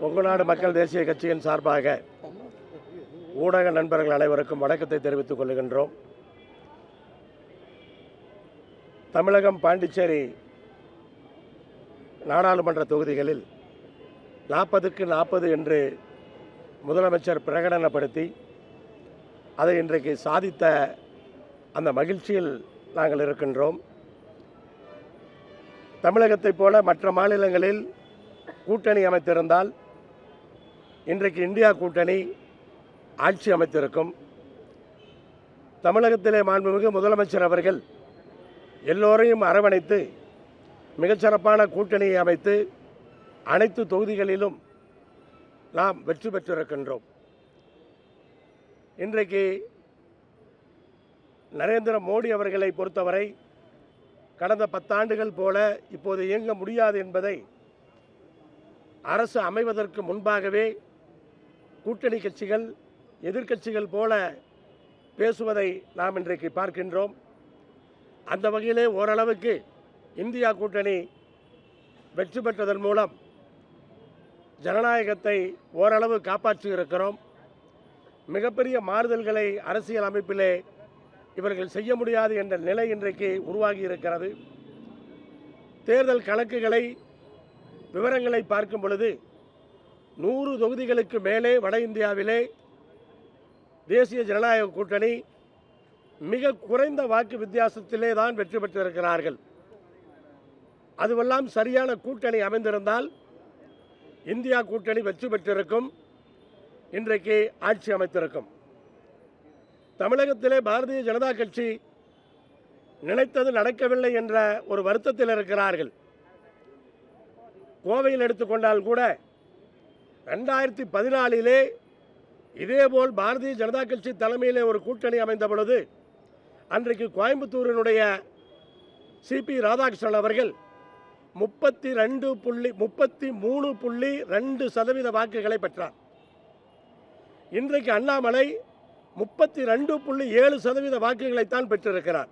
கொங்குநாடு மக்கள் தேசிய கட்சியின் சார்பாக ஊடக நண்பர்கள் அனைவருக்கும் வணக்கத்தை தெரிவித்துக் கொள்கின்றோம். தமிழகம் பாண்டிச்சேரி நாடாளுமன்ற தொகுதிகளில் நாற்பதுக்கு நாற்பது என்று முதலமைச்சர் பிரகடனப்படுத்தி அதை இன்றைக்கு சாதித்த அந்த மகிழ்ச்சியில் நாங்கள் இருக்கின்றோம். தமிழகத்தைப் போல மற்ற மாநிலங்களில் கூட்டணி அமைத்திருந்தால் இன்றைக்கு இந்தியா கூட்டணி ஆட்சி அமைத்திருக்கும். தமிழகத்திலே மாண்புமிகு முதலமைச்சர் அவர்கள் எல்லோரையும் அரவணைத்து மிகச்சிறப்பான கூட்டணியை அமைத்து அனைத்து தொகுதிகளிலும் நாம் வெற்றி பெற்றிருக்கின்றோம். இன்றைக்கு நரேந்திர மோடி அவர்களை பொறுத்தவரை கடந்த பத்தாண்டுகள் போல இப்போது இயங்க முடியாது என்பதை அரசு அமைவதற்கு முன்பாகவே கூட்டணி கட்சிகள் எதிர்க்கட்சிகள் போல பேசுவதை நாம் இன்றைக்கு பார்க்கின்றோம். அந்த வகையிலே ஓரளவுக்கு இந்தியா கூட்டணி வெற்றி பெற்றதன் மூலம் ஜனநாயகத்தை ஓரளவு காப்பாற்றியிருக்கிறோம் மிகப்பெரிய மாறுதல்களை அரசியல் அமைப்பிலே இவர்கள் செய்ய முடியாது என்ற நிலை இன்றைக்கு உருவாகி இருக்கிறது. தேர்தல் கணக்குகளை விவரங்களை பார்க்கும் பொழுது நூறு தொகுதிகளுக்கு மேலே வட இந்தியாவிலே தேசிய ஜனநாயக கூட்டணி மிக குறைந்த வாக்கு வித்தியாசத்திலே தான் வெற்றி பெற்றிருக்கிறார்கள். அதுவெல்லாம் சரியான கூட்டணி அமைந்திருந்தால் இந்தியா கூட்டணி வெற்றி பெற்றிருக்கும். இன்றைக்கு ஆட்சி அமைத்திருக்கும். தமிழகத்திலே பாரதிய ஜனதா கட்சி நினைத்தது நடக்கவில்லை என்ற ஒரு வருத்தத்தில் இருக்கிறார்கள். கோவையில் எடுத்துக்கொண்டால் கூட ரெண்டாயிரத்தி பதினாலிலே இதேபோல் பாரதிய ஜனதா கட்சி தலைமையிலே ஒரு கூட்டணி அமைந்த பொழுது அன்றைக்கு கோயம்புத்தூரினுடைய சிபி ராதாகிருஷ்ணன் அவர்கள் முப்பத்தி ரெண்டு புள்ளி முப்பத்தி மூணு புள்ளி ரெண்டு சதவீத வாக்குகளை பெற்றார். இன்றைக்கு அண்ணாமலை முப்பத்தி ரெண்டு புள்ளி ஏழு சதவீத வாக்குகளைத்தான் பெற்றிருக்கிறார்.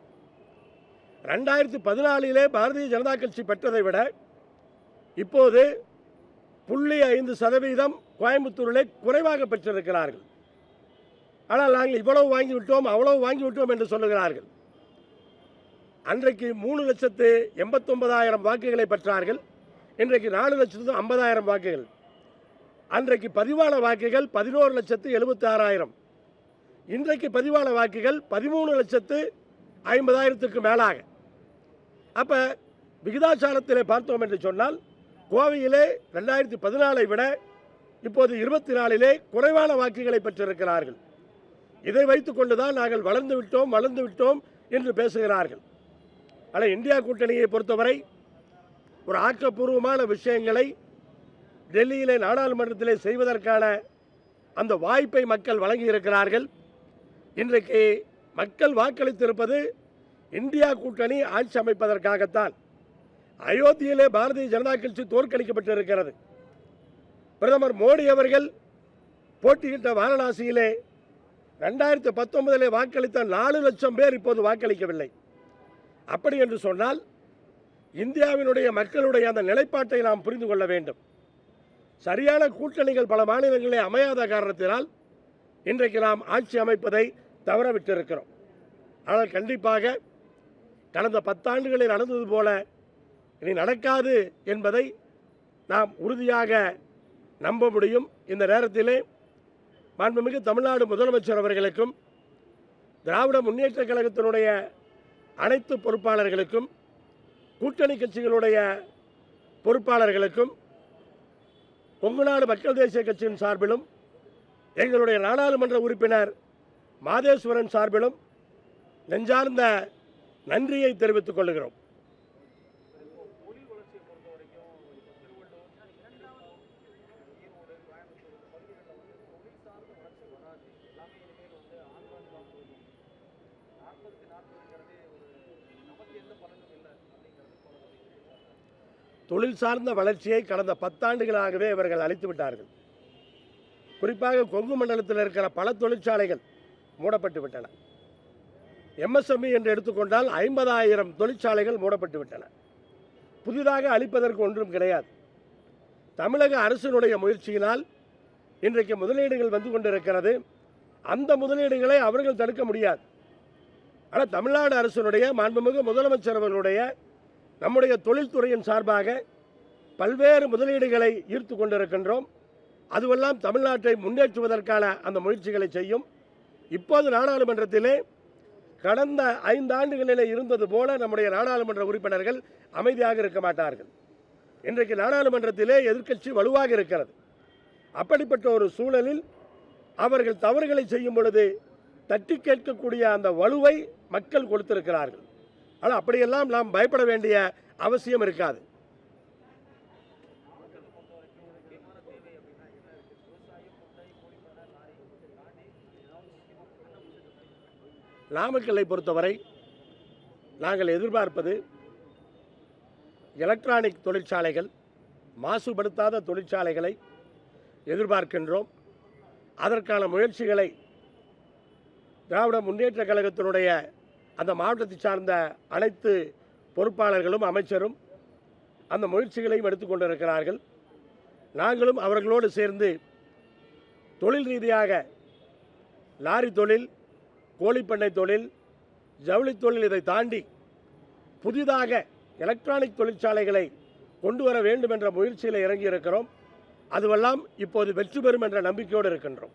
ரெண்டாயிரத்தி பதினாலிலே பாரதிய ஜனதா கட்சி பெற்றதை விட இப்போது புள்ளி ஐந்து சதவீதம் கோயம்புத்தூரிலே குறைவாக பெற்றிருக்கிறார்கள். ஆனால் நாங்கள் இவ்வளவு வாங்கி விட்டோம் அவ்வளவு வாங்கி விட்டோம் என்று சொல்லுகிறார்கள். அன்றைக்கு மூணு லட்சத்து எண்பத்தொன்பதாயிரம் வாக்குகளை பெற்றார்கள். இன்றைக்கு நாலு லட்சத்து ஐம்பதாயிரம் வாக்குகள். அன்றைக்கு பதிவான வாக்குகள் பதினோரு லட்சத்து எழுபத்தாறாயிரம். இன்றைக்கு பதிவான வாக்குகள் பதிமூணு லட்சத்து ஐம்பதாயிரத்துக்கு மேலாக. அப்போ விகிதாச்சாரத்தில் பார்த்தோம் என்று சொன்னால் கோவையிலே ரெண்டாயிரத்தி பதினாலை விட இப்போது இருபத்தி நாலிலே குறைவான வாக்குகளை பெற்றிருக்கிறார்கள். இதை வைத்துக்கொண்டு தான் நாங்கள் வளர்ந்து விட்டோம் வளர்ந்து விட்டோம் என்று பேசுகிறார்கள். ஆனால் இந்தியா கூட்டணியை பொறுத்தவரை ஒரு ஆக்கப்பூர்வமான விஷயங்களை டெல்லியிலே நாடாளுமன்றத்திலே செய்வதற்கான அந்த வாய்ப்பை மக்கள் வழங்கியிருக்கிறார்கள். இன்றைக்கு மக்கள் வாக்களித்திருப்பது இந்தியா கூட்டணி ஆட்சி அமைப்பதற்காகத்தான். அயோத்தியிலே பாரதிய ஜனதா கட்சி தோற்கடிக்கப்பட்டிருக்கிறது. பிரதமர் மோடி அவர்கள் போட்டியிட்ட வாரணாசியிலே ரெண்டாயிரத்தி பத்தொன்பதிலே வாக்களித்த நாலு லட்சம் பேர் இப்போது வாக்களிக்கவில்லை. அப்படி என்று சொன்னால் இந்தியாவினுடைய மக்களுடைய அந்த நிலைப்பாட்டை நாம் புரிந்து கொள்ள வேண்டும். சரியான கூட்டணிகள் பல மாநிலங்களிலே அமையாத காரணத்தினால் இன்றைக்கு நாம் ஆட்சி அமைப்பதை தவறவிட்டிருக்கிறோம். ஆனால் கண்டிப்பாக கடந்த பத்தாண்டுகளில் நடந்தது போல இனி நடக்காது என்பதை நாம் உறுதியாக நம்ப முடியும். இந்த நேரத்திலே மாண்புமிகு தமிழ்நாடு முதலமைச்சர் அவர்களுக்கும் திராவிட முன்னேற்ற கழகத்தினுடைய அனைத்து பொறுப்பாளர்களுக்கும் கூட்டணி கட்சிகளுடைய பொறுப்பாளர்களுக்கும் கொங்குநாடு மக்கள் தேசிய கட்சியின் சார்பிலும் எங்களுடைய நாடாளுமன்ற உறுப்பினர் மாதேஸ்வரன் சார்பிலும் நெஞ்சார்ந்த நன்றியை தெரிவித்துக் கொள்கிறோம். தொழில் சார்ந்த வளர்ச்சியை கடந்த பத்தாண்டுகளாகவே இவர்கள் அழித்து விட்டார்கள். குறிப்பாக கொங்கு மண்டலத்தில் இருக்கிற பல தொழிற்சாலைகள் மூடப்பட்டு விட்டன. எம்எஸ்எம்இ என்று எடுத்துக்கொண்டால் ஐம்பதாயிரம் தொழிற்சாலைகள் மூடப்பட்டு விட்டன. புதிதாக அளிப்பதற்கு ஒன்றும் கிடையாது. தமிழக அரசினுடைய முயற்சியினால் இன்றைக்கு முதலீடுகள் வந்து கொண்டிருக்கிறது. அந்த முதலீடுகளை அவர்கள் தடுக்க முடியாது. ஆனால் தமிழ்நாடு அரசினுடைய மாண்புமிகு முதலமைச்சர் அவர்களுடைய நம்முடைய தொழில்துறையின் சார்பாக பல்வேறு முதலீடுகளை ஈர்த்து கொண்டிருக்கின்றோம். அதுவெல்லாம் தமிழ்நாட்டை முன்னேற்றுவதற்கான அந்த முயற்சிகளை செய்யும். இப்போது நாடாளுமன்றத்திலே கடந்த ஐந்தாண்டுகளிலே இருந்தது போல நம்முடைய நாடாளுமன்ற உறுப்பினர்கள் அமைதியாக இருக்க மாட்டார்கள். இன்றைக்கு நாடாளுமன்றத்திலே எதிர்க்கட்சி வலுவாக இருக்கிறது. அப்படிப்பட்ட ஒரு சூழலில் அவர்கள் தவறுகளை செய்யும் பொழுது தட்டி கேட்கக்கூடிய அந்த வலுவை மக்கள் கொடுத்திருக்கிறார்கள். ஆனால் அப்படியெல்லாம் நாம் பயப்பட வேண்டிய அவசியம் இருக்காது. நாமக்கல்லை பொறுத்தவரை நாங்கள் எதிர்பார்ப்பது எலக்ட்ரானிக் தொழிற்சாலைகள் மாசுபடுத்தாத தொழிற்சாலைகளை எதிர்பார்க்கின்றோம். அதற்கான முயற்சிகளை திராவிட முன்னேற்ற கழகத்தினுடைய அந்த மாவட்டத்தை சார்ந்த அனைத்து பொறுப்பாளர்களும் அமைச்சரும் அந்த முயற்சிகளையும் எடுத்துக்கொண்டிருக்கிறார்கள் நாங்களும் அவர்களோடு சேர்ந்து தொழில் ரீதியாக லாரி தொழில் கோழிப்பண்ணை தொழில் ஜவுளி தொழில் இதை தாண்டி புதிதாக எலக்ட்ரானிக் தொழிற்சாலைகளை கொண்டு வர வேண்டும் என்ற முயற்சியில் இறங்கியிருக்கிறோம். அதுவெல்லாம் இப்போது வெற்றி பெறும் என்ற நம்பிக்கையோடு இருக்கின்றோம்.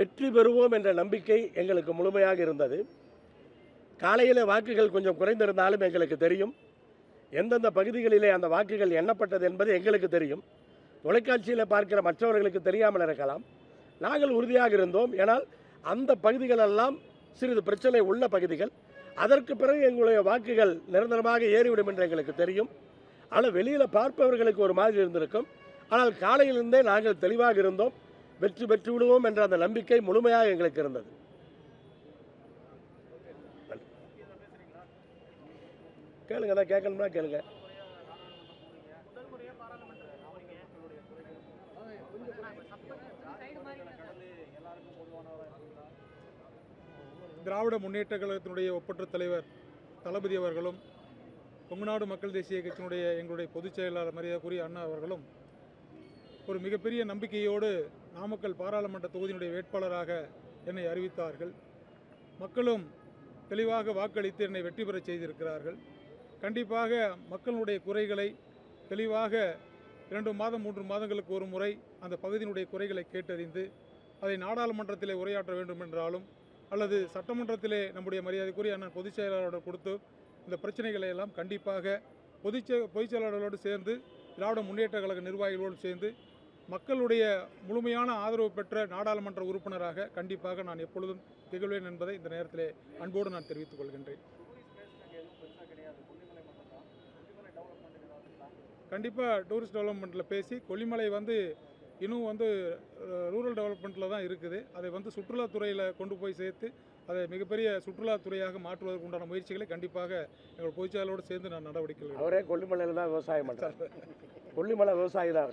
வெற்றி பெறுவோம் என்ற நம்பிக்கை எங்களுக்கு முழுமையாக இருந்தது. காலையில் வாக்குகள் கொஞ்சம் குறைந்திருந்தாலும் எங்களுக்கு தெரியும். எந்தெந்த பகுதிகளிலே அந்த வாக்குகள் எண்ணப்பட்டது என்பது எங்களுக்கு தெரியும். தொலைக்காட்சியில் பார்க்கிற மற்றவர்களுக்கு தெரியாமல் இருக்கலாம். நாங்கள் உறுதியாக இருந்தோம். ஏனால் அந்த பகுதிகளெல்லாம் சிறிது பிரச்சனை உள்ள பகுதிகள். அதற்கு பிறகு எங்களுடைய வாக்குகள் நிரந்தரமாக ஏறிவிடும் என்று எங்களுக்கு தெரியும். ஆனால் வெளியில் பார்ப்பவர்களுக்கு ஒரு மாதிரி இருந்திருக்கும். ஆனால் காலையிலிருந்தே நாங்கள் தெளிவாக இருந்தோம். வெற்றி பெற்று விடுவோம் என்ற அந்த நம்பிக்கை முழுமையாக எங்களுக்கு இருந்தது. கேளுங்க தான் கேட்கணும்னா கேளுங்க. திராவிட முன்னேற்ற கழகத்தினுடைய ஒப்பற்ற தலைவர் தளபதி அவர்களும் கொங்குநாடு மக்கள் தேசிய கட்சியினுடைய எங்களுடைய பொதுச் செயலாளர் மரியாதைக்குரிய அண்ணா அவர்களும் ஒரு மிகப்பெரிய நம்பிக்கையோடு நாமக்கல் பாராளுமன்ற தொகுதியினுடைய வேட்பாளராக என்னை அறிவித்தார்கள். மக்களும் தெளிவாக வாக்களித்து என்னை வெற்றி பெறச் செய்திருக்கிறார்கள். கண்டிப்பாக மக்களுடைய குறைகளை தெளிவாக இரண்டு மாதம் மூன்று மாதங்களுக்கு ஒரு முறை அந்த பகுதியினுடைய குறைகளை கேட்டறிந்து அதை நாடாளுமன்றத்திலே உரையாற்ற வேண்டும் என்றாலும் அல்லது சட்டமன்றத்திலே நம்முடைய மரியாதைக்குரிய அண்ணன் பொதுச் செயலாளரோடு கொடுத்து இந்த பிரச்சனைகளை எல்லாம் கண்டிப்பாக பொதுச் பொதுச் செயலாளர்களோடு சேர்ந்து திராவிட முன்னேற்ற கழக நிர்வாகிகளோடு சேர்ந்து மக்களுடைய முழுமையான ஆதரவு பெற்ற நாடாளுமன்ற உறுப்பினராக கண்டிப்பாக நான் எப்பொழுதும் திகழ்வேன் என்பதை இந்த நேரத்திலே அன்போடு நான் தெரிவித்துக் கொள்கின்றேன். கண்டிப்பாக டூரிஸ்ட் டெவலப்மெண்ட்டில் பேசி கொல்லிமலை வந்து இன்னும் வந்து ரூரல் டெவலப்மெண்ட்டில் தான் இருக்குது. அதை வந்து சுற்றுலாத்துறையில் கொண்டு போய் சேர்த்து அதை மிகப்பெரிய சுற்றுலாத்துறையாக மாற்றுவதற்கு உண்டான முயற்சிகளை கண்டிப்பாக எங்கள் பொதுச்செயலோடு சேர்ந்து நான் நடவடிக்கை அவரே கொல்லிமலையில் தான் விவசாயம் பண்ணுறாரு கொல்லிமலை விவசாயி தான்